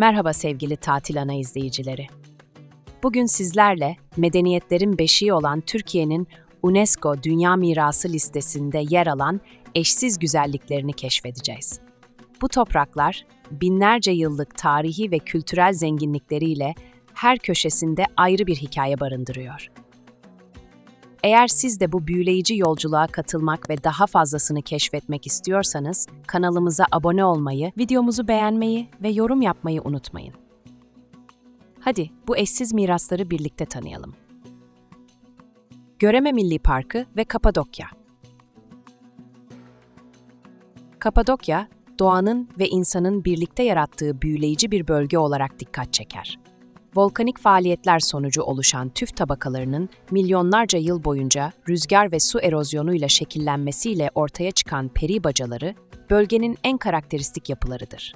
Merhaba sevgili Tatil Ana izleyicileri. Bugün sizlerle medeniyetlerin beşiği olan Türkiye'nin UNESCO Dünya Mirası listesinde yer alan eşsiz güzelliklerini keşfedeceğiz. Bu topraklar binlerce yıllık tarihi ve kültürel zenginlikleriyle her köşesinde ayrı bir hikaye barındırıyor. Eğer siz de bu büyüleyici yolculuğa katılmak ve daha fazlasını keşfetmek istiyorsanız kanalımıza abone olmayı, videomuzu beğenmeyi ve yorum yapmayı unutmayın. Hadi bu eşsiz mirasları birlikte tanıyalım. Göreme Milli Parkı ve Kapadokya. Kapadokya, doğanın ve insanın birlikte yarattığı büyüleyici bir bölge olarak dikkat çeker volkanik faaliyetler sonucu oluşan tüf tabakalarının milyonlarca yıl boyunca rüzgar ve su erozyonuyla şekillenmesiyle ortaya çıkan peri bacaları, bölgenin en karakteristik yapılarıdır.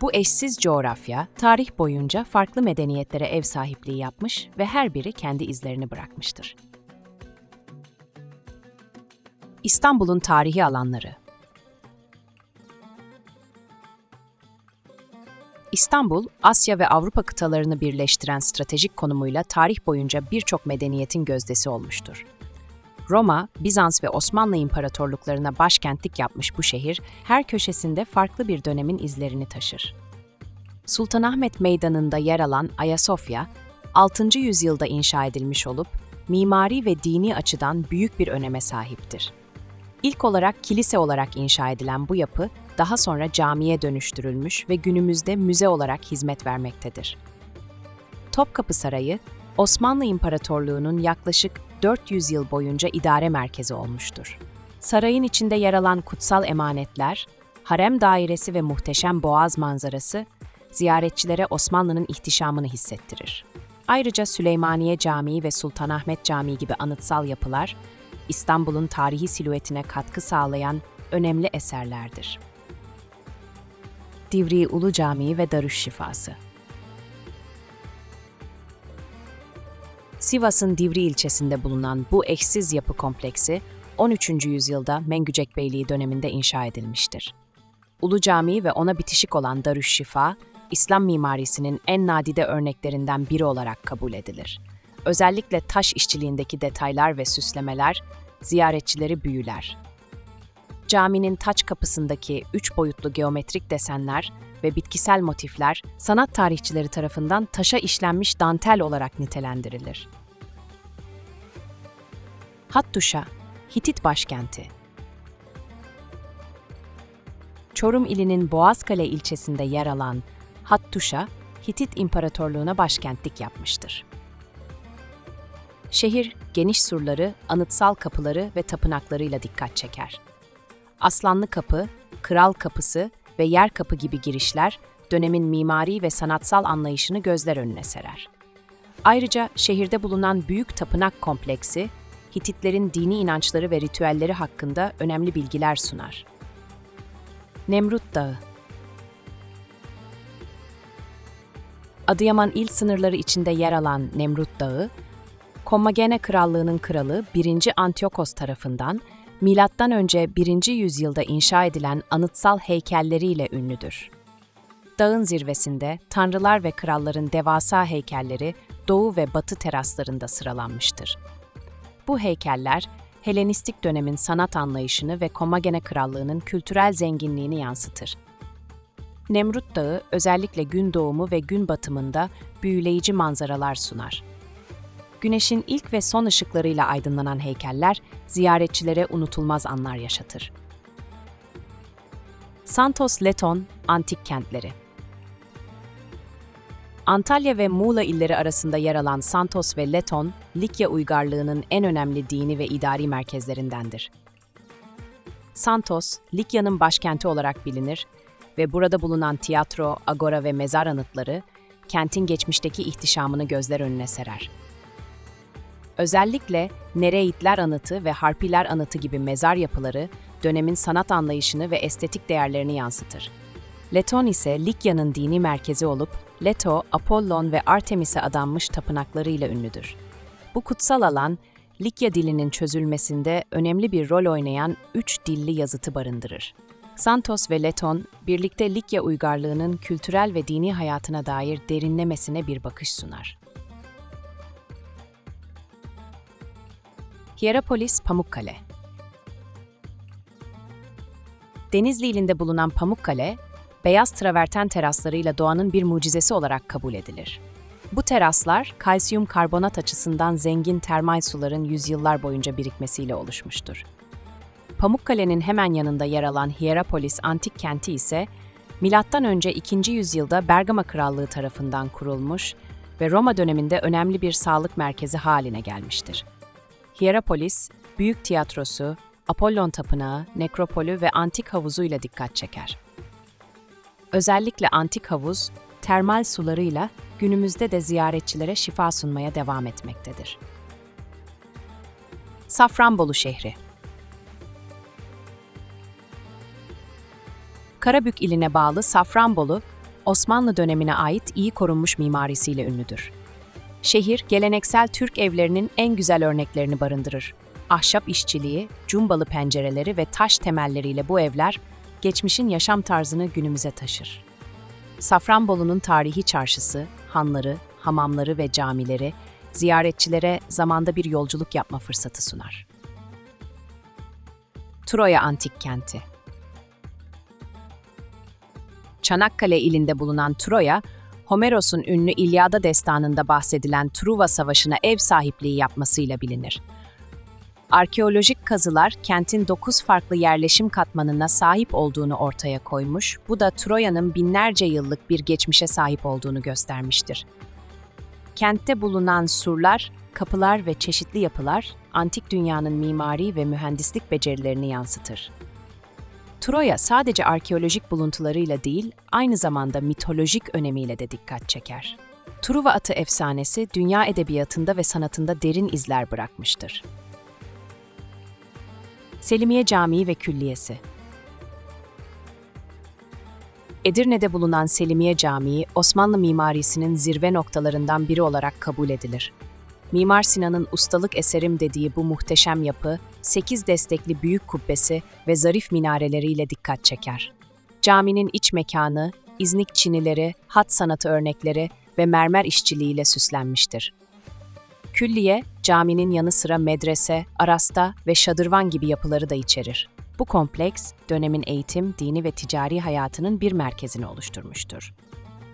Bu eşsiz coğrafya, tarih boyunca farklı medeniyetlere ev sahipliği yapmış ve her biri kendi izlerini bırakmıştır. İstanbul'un tarihi alanları İstanbul, Asya ve Avrupa kıtalarını birleştiren stratejik konumuyla tarih boyunca birçok medeniyetin gözdesi olmuştur. Roma, Bizans ve Osmanlı imparatorluklarına başkentlik yapmış bu şehir, her köşesinde farklı bir dönemin izlerini taşır. Sultanahmet Meydanı'nda yer alan Ayasofya, 6. yüzyılda inşa edilmiş olup, mimari ve dini açıdan büyük bir öneme sahiptir. İlk olarak kilise olarak inşa edilen bu yapı, daha sonra camiye dönüştürülmüş ve günümüzde müze olarak hizmet vermektedir. Topkapı Sarayı, Osmanlı İmparatorluğu'nun yaklaşık 400 yıl boyunca idare merkezi olmuştur. Sarayın içinde yer alan kutsal emanetler, harem dairesi ve muhteşem boğaz manzarası, ziyaretçilere Osmanlı'nın ihtişamını hissettirir. Ayrıca Süleymaniye Camii ve Sultanahmet Camii gibi anıtsal yapılar, İstanbul'un tarihi silüetine katkı sağlayan önemli eserlerdir. Divriği Ulu Camii ve Darüşşifası Sivas'ın Divri ilçesinde bulunan bu eşsiz yapı kompleksi, 13. yüzyılda Mengücek Beyliği döneminde inşa edilmiştir. Ulu Camii ve ona bitişik olan Darüşşifa, İslam mimarisinin en nadide örneklerinden biri olarak kabul edilir. Özellikle taş işçiliğindeki detaylar ve süslemeler ziyaretçileri büyüler. Caminin taç kapısındaki üç boyutlu geometrik desenler ve bitkisel motifler sanat tarihçileri tarafından taşa işlenmiş dantel olarak nitelendirilir. Hattuşa, Hitit başkenti. Çorum ilinin Boğazkale ilçesinde yer alan Hattuşa, Hitit İmparatorluğu'na başkentlik yapmıştır. Şehir, geniş surları, anıtsal kapıları ve tapınaklarıyla dikkat çeker. Aslanlı Kapı, Kral Kapısı ve Yer Kapı gibi girişler dönemin mimari ve sanatsal anlayışını gözler önüne serer. Ayrıca şehirde bulunan büyük tapınak kompleksi, Hititlerin dini inançları ve ritüelleri hakkında önemli bilgiler sunar. Nemrut Dağı Adıyaman il sınırları içinde yer alan Nemrut Dağı, Kommagene Krallığı'nın kralı 1. Antiyokos tarafından milattan önce 1. yüzyılda inşa edilen anıtsal heykelleriyle ünlüdür. Dağın zirvesinde tanrılar ve kralların devasa heykelleri doğu ve batı teraslarında sıralanmıştır. Bu heykeller Helenistik dönemin sanat anlayışını ve Kommagene Krallığı'nın kültürel zenginliğini yansıtır. Nemrut Dağı özellikle gün doğumu ve gün batımında büyüleyici manzaralar sunar. Güneşin ilk ve son ışıklarıyla aydınlanan heykeller ziyaretçilere unutulmaz anlar yaşatır. Santos Leton Antik Kentleri Antalya ve Muğla illeri arasında yer alan Santos ve Leton, Likya uygarlığının en önemli dini ve idari merkezlerindendir. Santos, Likya'nın başkenti olarak bilinir ve burada bulunan tiyatro, agora ve mezar anıtları, kentin geçmişteki ihtişamını gözler önüne serer. Özellikle Nereidler Anıtı ve Harpiler Anıtı gibi mezar yapıları dönemin sanat anlayışını ve estetik değerlerini yansıtır. Leton ise Likya'nın dini merkezi olup Leto, Apollon ve Artemis'e adanmış tapınaklarıyla ünlüdür. Bu kutsal alan, Likya dilinin çözülmesinde önemli bir rol oynayan üç dilli yazıtı barındırır. Santos ve Leton, birlikte Likya uygarlığının kültürel ve dini hayatına dair derinlemesine bir bakış sunar. Hierapolis Pamukkale Denizli ilinde bulunan Pamukkale, beyaz traverten teraslarıyla doğanın bir mucizesi olarak kabul edilir. Bu teraslar, kalsiyum karbonat açısından zengin termal suların yüzyıllar boyunca birikmesiyle oluşmuştur. Pamukkale'nin hemen yanında yer alan Hierapolis antik kenti ise M.Ö. 2. yüzyılda Bergama Krallığı tarafından kurulmuş ve Roma döneminde önemli bir sağlık merkezi haline gelmiştir. Hierapolis, büyük tiyatrosu, Apollon tapınağı, nekropolü ve antik havuzuyla dikkat çeker. Özellikle antik havuz, termal sularıyla günümüzde de ziyaretçilere şifa sunmaya devam etmektedir. Safranbolu şehri Karabük iline bağlı Safranbolu, Osmanlı dönemine ait iyi korunmuş mimarisiyle ünlüdür. Şehir, geleneksel Türk evlerinin en güzel örneklerini barındırır. Ahşap işçiliği, cumbalı pencereleri ve taş temelleriyle bu evler, geçmişin yaşam tarzını günümüze taşır. Safranbolu'nun tarihi çarşısı, hanları, hamamları ve camileri, ziyaretçilere zamanda bir yolculuk yapma fırsatı sunar. Troya Antik Kenti Çanakkale ilinde bulunan Troya, Homeros'un ünlü İlyada destanında bahsedilen Truva Savaşı'na ev sahipliği yapmasıyla bilinir. Arkeolojik kazılar kentin 9 farklı yerleşim katmanına sahip olduğunu ortaya koymuş, bu da Troya'nın binlerce yıllık bir geçmişe sahip olduğunu göstermiştir. Kentte bulunan surlar, kapılar ve çeşitli yapılar, antik dünyanın mimari ve mühendislik becerilerini yansıtır. Troya sadece arkeolojik buluntularıyla değil, aynı zamanda mitolojik önemiyle de dikkat çeker. Truva atı efsanesi dünya edebiyatında ve sanatında derin izler bırakmıştır. Selimiye Camii ve Külliyesi Edirne'de bulunan Selimiye Camii, Osmanlı mimarisinin zirve noktalarından biri olarak kabul edilir. Mimar Sinan'ın ustalık eserim dediği bu muhteşem yapı, 8 destekli büyük kubbesi ve zarif minareleriyle dikkat çeker. Caminin iç mekanı, İznik çinileri, hat sanatı örnekleri ve mermer işçiliğiyle süslenmiştir. Külliye, caminin yanı sıra medrese, arasta ve şadırvan gibi yapıları da içerir. Bu kompleks, dönemin eğitim, dini ve ticari hayatının bir merkezini oluşturmuştur.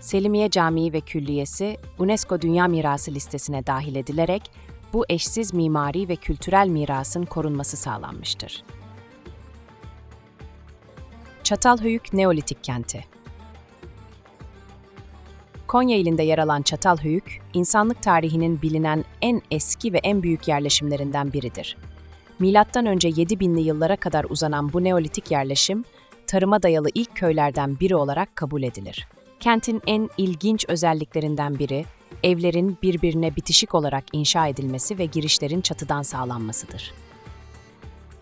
Selimiye Camii ve Külliyesi, UNESCO Dünya Mirası listesine dahil edilerek bu eşsiz mimari ve kültürel mirasın korunması sağlanmıştır. Çatalhöyük Neolitik Kenti Konya ilinde yer alan Çatalhöyük, insanlık tarihinin bilinen en eski ve en büyük yerleşimlerinden biridir. Milattan önce 7000'li yıllara kadar uzanan bu Neolitik yerleşim, tarıma dayalı ilk köylerden biri olarak kabul edilir. Kentin en ilginç özelliklerinden biri, evlerin birbirine bitişik olarak inşa edilmesi ve girişlerin çatıdan sağlanmasıdır.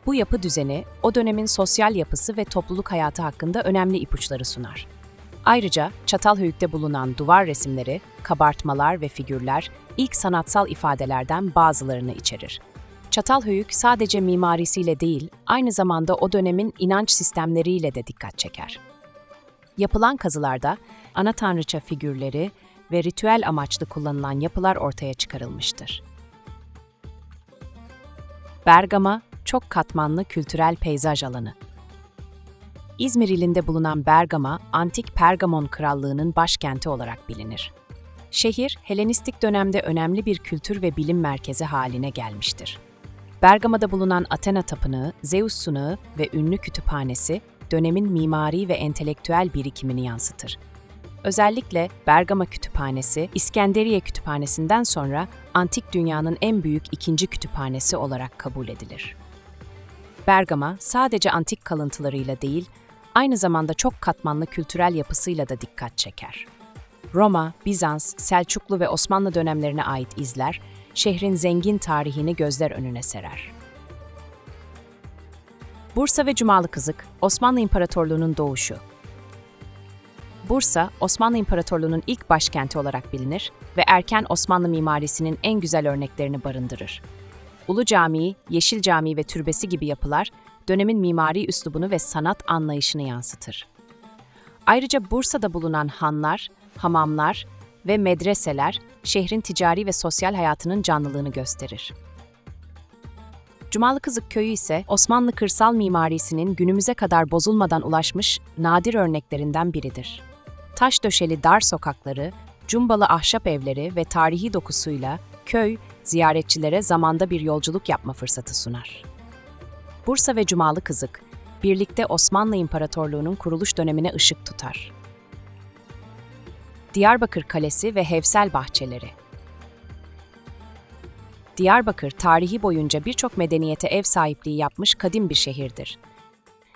Bu yapı düzeni, o dönemin sosyal yapısı ve topluluk hayatı hakkında önemli ipuçları sunar. Ayrıca Çatalhöyük'te bulunan duvar resimleri, kabartmalar ve figürler ilk sanatsal ifadelerden bazılarını içerir. Çatalhöyük sadece mimarisiyle değil, aynı zamanda o dönemin inanç sistemleriyle de dikkat çeker. Yapılan kazılarda ana tanrıça figürleri ve ritüel amaçlı kullanılan yapılar ortaya çıkarılmıştır. Bergama, çok katmanlı kültürel peyzaj alanı. İzmir ilinde bulunan Bergama, antik Pergamon Krallığı'nın başkenti olarak bilinir. Şehir, Helenistik dönemde önemli bir kültür ve bilim merkezi haline gelmiştir. Bergama'da bulunan Athena Tapınağı, Zeus Sunağı ve ünlü kütüphanesi, dönemin mimari ve entelektüel birikimini yansıtır. Özellikle Bergama Kütüphanesi, İskenderiye Kütüphanesi'nden sonra antik dünyanın en büyük ikinci kütüphanesi olarak kabul edilir. Bergama sadece antik kalıntılarıyla değil, aynı zamanda çok katmanlı kültürel yapısıyla da dikkat çeker. Roma, Bizans, Selçuklu ve Osmanlı dönemlerine ait izler, şehrin zengin tarihini gözler önüne serer. Bursa ve Cumalı Kızık, Osmanlı İmparatorluğu'nun doğuşu. Bursa, Osmanlı İmparatorluğu'nun ilk başkenti olarak bilinir ve erken Osmanlı mimarisinin en güzel örneklerini barındırır. Ulu Camii, Yeşil Camii ve Türbesi gibi yapılar, dönemin mimari üslubunu ve sanat anlayışını yansıtır. Ayrıca Bursa'da bulunan hanlar, hamamlar ve medreseler şehrin ticari ve sosyal hayatının canlılığını gösterir. Cumalı Kızık Köyü ise Osmanlı kırsal mimarisinin günümüze kadar bozulmadan ulaşmış nadir örneklerinden biridir. Taş döşeli dar sokakları, cumbalı ahşap evleri ve tarihi dokusuyla köy, ziyaretçilere zamanda bir yolculuk yapma fırsatı sunar. Bursa ve Cumalı Kızık, birlikte Osmanlı İmparatorluğu'nun kuruluş dönemine ışık tutar. Diyarbakır Kalesi ve Hevsel Bahçeleri Diyarbakır tarihi boyunca birçok medeniyete ev sahipliği yapmış kadim bir şehirdir.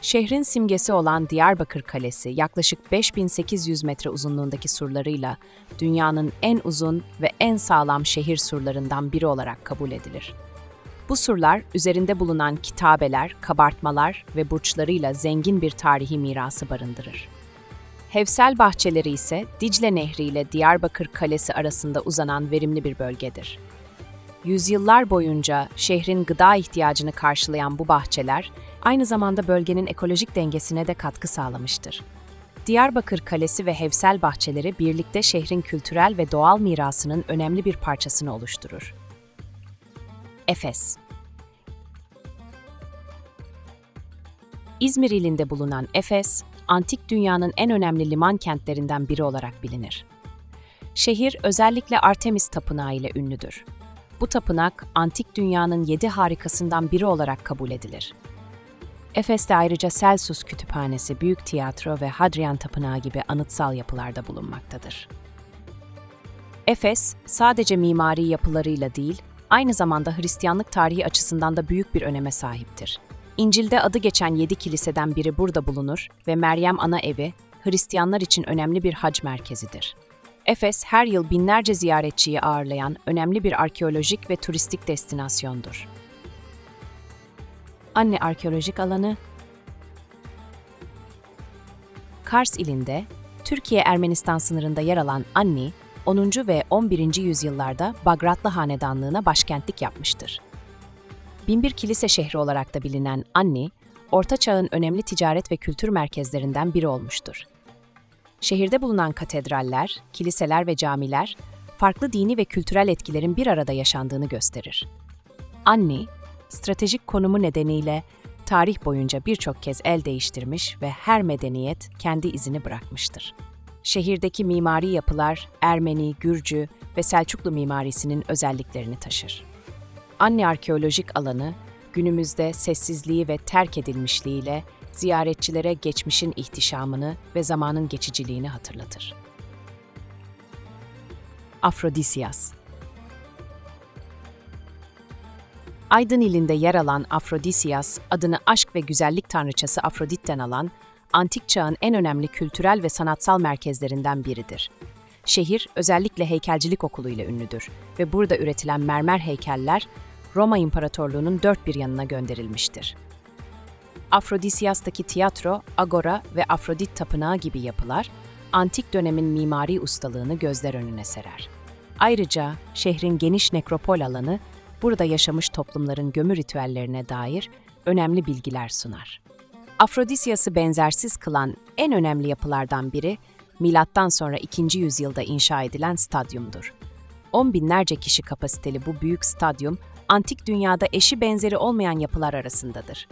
Şehrin simgesi olan Diyarbakır Kalesi yaklaşık 5800 metre uzunluğundaki surlarıyla dünyanın en uzun ve en sağlam şehir surlarından biri olarak kabul edilir. Bu surlar üzerinde bulunan kitabeler, kabartmalar ve burçlarıyla zengin bir tarihi mirası barındırır. Hevsel bahçeleri ise Dicle Nehri ile Diyarbakır Kalesi arasında uzanan verimli bir bölgedir. Yüzyıllar boyunca şehrin gıda ihtiyacını karşılayan bu bahçeler, aynı zamanda bölgenin ekolojik dengesine de katkı sağlamıştır. Diyarbakır Kalesi ve Hevsel bahçeleri birlikte şehrin kültürel ve doğal mirasının önemli bir parçasını oluşturur. Efes İzmir ilinde bulunan Efes, antik dünyanın en önemli liman kentlerinden biri olarak bilinir. Şehir özellikle Artemis Tapınağı ile ünlüdür. Bu tapınak, antik dünyanın yedi harikasından biri olarak kabul edilir. Efes'te ayrıca Celsus Kütüphanesi, Büyük Tiyatro ve Hadrian Tapınağı gibi anıtsal yapılarda bulunmaktadır. Efes, sadece mimari yapılarıyla değil, aynı zamanda Hristiyanlık tarihi açısından da büyük bir öneme sahiptir. İncil'de adı geçen yedi kiliseden biri burada bulunur ve Meryem Ana Evi, Hristiyanlar için önemli bir hac merkezidir. Efes her yıl binlerce ziyaretçiyi ağırlayan önemli bir arkeolojik ve turistik destinasyondur. Anne Arkeolojik Alanı Kars ilinde, Türkiye-Ermenistan sınırında yer alan Anni, 10. ve 11. yüzyıllarda Bagratlı Hanedanlığına başkentlik yapmıştır. Binbir kilise şehri olarak da bilinen Anni, Orta Çağ'ın önemli ticaret ve kültür merkezlerinden biri olmuştur. Şehirde bulunan katedraller, kiliseler ve camiler, farklı dini ve kültürel etkilerin bir arada yaşandığını gösterir. Anni, stratejik konumu nedeniyle tarih boyunca birçok kez el değiştirmiş ve her medeniyet kendi izini bırakmıştır. Şehirdeki mimari yapılar Ermeni, Gürcü ve Selçuklu mimarisinin özelliklerini taşır. Anne arkeolojik alanı günümüzde sessizliği ve terk edilmişliğiyle ziyaretçilere geçmişin ihtişamını ve zamanın geçiciliğini hatırlatır. Afrodisias Aydın ilinde yer alan Afrodisias, adını aşk ve güzellik tanrıçası Afrodit'ten alan, antik çağın en önemli kültürel ve sanatsal merkezlerinden biridir. Şehir özellikle heykelcilik okulu ile ünlüdür ve burada üretilen mermer heykeller Roma İmparatorluğu'nun dört bir yanına gönderilmiştir. Afrodisias'taki tiyatro, agora ve Afrodit tapınağı gibi yapılar, antik dönemin mimari ustalığını gözler önüne serer. Ayrıca şehrin geniş nekropol alanı, burada yaşamış toplumların gömü ritüellerine dair önemli bilgiler sunar. Afrodisias'ı benzersiz kılan en önemli yapılardan biri, milattan sonra 2. yüzyılda inşa edilen stadyumdur. On binlerce kişi kapasiteli bu büyük stadyum, antik dünyada eşi benzeri olmayan yapılar arasındadır.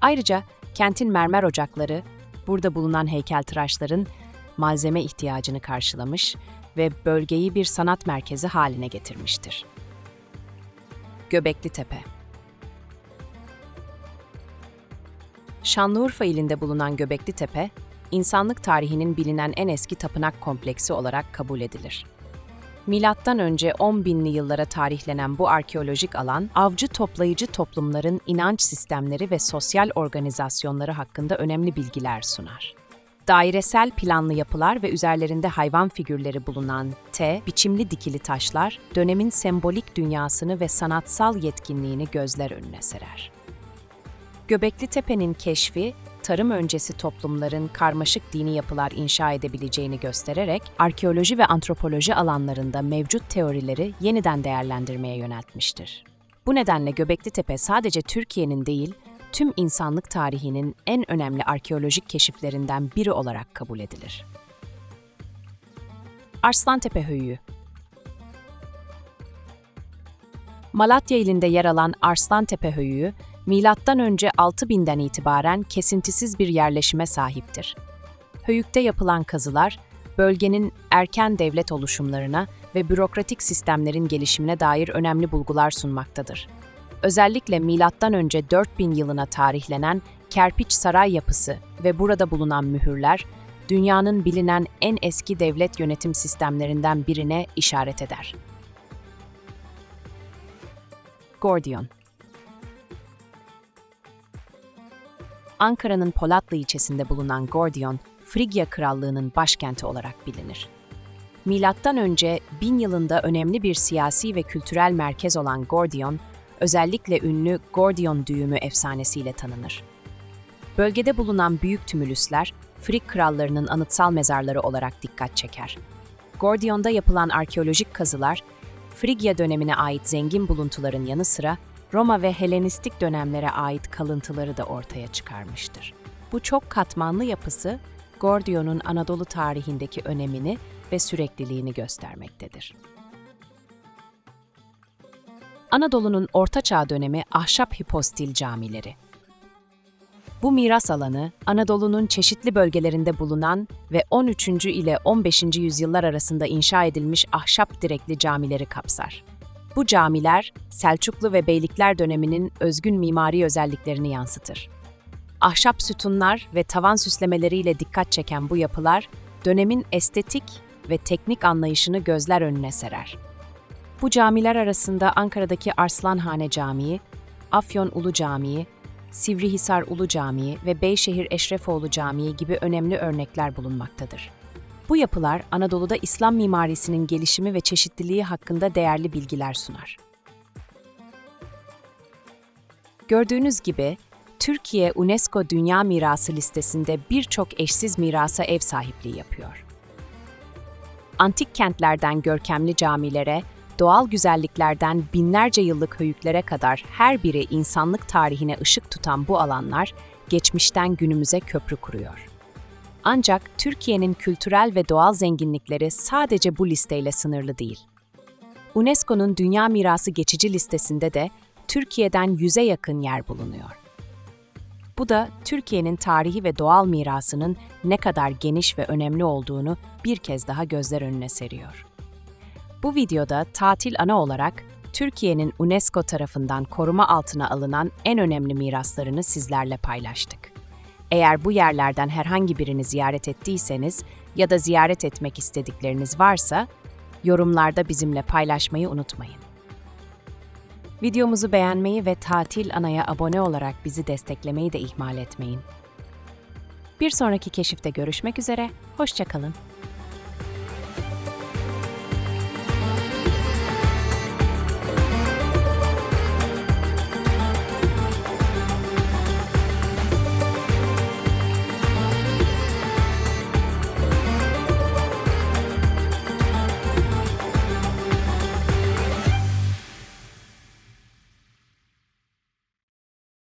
Ayrıca kentin mermer ocakları, burada bulunan heykeltıraşların malzeme ihtiyacını karşılamış ve bölgeyi bir sanat merkezi haline getirmiştir. Göbekli Tepe Şanlıurfa ilinde bulunan Göbekli Tepe, insanlık tarihinin bilinen en eski tapınak kompleksi olarak kabul edilir. Milattan önce 10 binli yıllara tarihlenen bu arkeolojik alan, avcı toplayıcı toplumların inanç sistemleri ve sosyal organizasyonları hakkında önemli bilgiler sunar. Dairesel planlı yapılar ve üzerlerinde hayvan figürleri bulunan T, biçimli dikili taşlar, dönemin sembolik dünyasını ve sanatsal yetkinliğini gözler önüne serer. Göbekli Tepe'nin keşfi, tarım öncesi toplumların karmaşık dini yapılar inşa edebileceğini göstererek arkeoloji ve antropoloji alanlarında mevcut teorileri yeniden değerlendirmeye yöneltmiştir. Bu nedenle Göbekli Tepe sadece Türkiye'nin değil, tüm insanlık tarihinin en önemli arkeolojik keşiflerinden biri olarak kabul edilir. Arslantepe Höyüğü Malatya ilinde yer alan Arslantepe Höyüğü, milattan önce 6000'den itibaren kesintisiz bir yerleşime sahiptir. Höyükte yapılan kazılar, bölgenin erken devlet oluşumlarına ve bürokratik sistemlerin gelişimine dair önemli bulgular sunmaktadır. Özellikle önce 4000 yılına tarihlenen kerpiç saray yapısı ve burada bulunan mühürler, dünyanın bilinen en eski devlet yönetim sistemlerinden birine işaret eder. Gordion Ankara'nın Polatlı ilçesinde bulunan Gordion, Frigya Krallığı'nın başkenti olarak bilinir. Milattan önce 1000 yılında önemli bir siyasi ve kültürel merkez olan Gordion, özellikle ünlü Gordion düğümü efsanesiyle tanınır. Bölgede bulunan büyük tümülüsler, Frig krallarının anıtsal mezarları olarak dikkat çeker. Gordion'da yapılan arkeolojik kazılar, Frigya dönemine ait zengin buluntuların yanı sıra Roma ve Helenistik dönemlere ait kalıntıları da ortaya çıkarmıştır. Bu çok katmanlı yapısı, Gordion'un Anadolu tarihindeki önemini ve sürekliliğini göstermektedir. Anadolu'nun Orta Çağ dönemi ahşap hipostil camileri. Bu miras alanı, Anadolu'nun çeşitli bölgelerinde bulunan ve 13. ile 15. yüzyıllar arasında inşa edilmiş ahşap direkli camileri kapsar. Bu camiler, Selçuklu ve Beylikler döneminin özgün mimari özelliklerini yansıtır. Ahşap sütunlar ve tavan süslemeleriyle dikkat çeken bu yapılar, dönemin estetik ve teknik anlayışını gözler önüne serer. Bu camiler arasında Ankara'daki Arslanhane Camii, Afyon Ulu Camii, Sivrihisar Ulu Camii ve Beyşehir Eşrefoğlu Camii gibi önemli örnekler bulunmaktadır. Bu yapılar Anadolu'da İslam mimarisinin gelişimi ve çeşitliliği hakkında değerli bilgiler sunar. Gördüğünüz gibi Türkiye UNESCO Dünya Mirası listesinde birçok eşsiz mirasa ev sahipliği yapıyor. Antik kentlerden görkemli camilere, doğal güzelliklerden binlerce yıllık höyüklere kadar her biri insanlık tarihine ışık tutan bu alanlar geçmişten günümüze köprü kuruyor. Ancak Türkiye'nin kültürel ve doğal zenginlikleri sadece bu listeyle sınırlı değil. UNESCO'nun Dünya Mirası geçici listesinde de Türkiye'den yüze yakın yer bulunuyor. Bu da Türkiye'nin tarihi ve doğal mirasının ne kadar geniş ve önemli olduğunu bir kez daha gözler önüne seriyor. Bu videoda tatil ana olarak Türkiye'nin UNESCO tarafından koruma altına alınan en önemli miraslarını sizlerle paylaştık. Eğer bu yerlerden herhangi birini ziyaret ettiyseniz ya da ziyaret etmek istedikleriniz varsa yorumlarda bizimle paylaşmayı unutmayın. Videomuzu beğenmeyi ve Tatil Ana'ya abone olarak bizi desteklemeyi de ihmal etmeyin. Bir sonraki keşifte görüşmek üzere, hoşçakalın.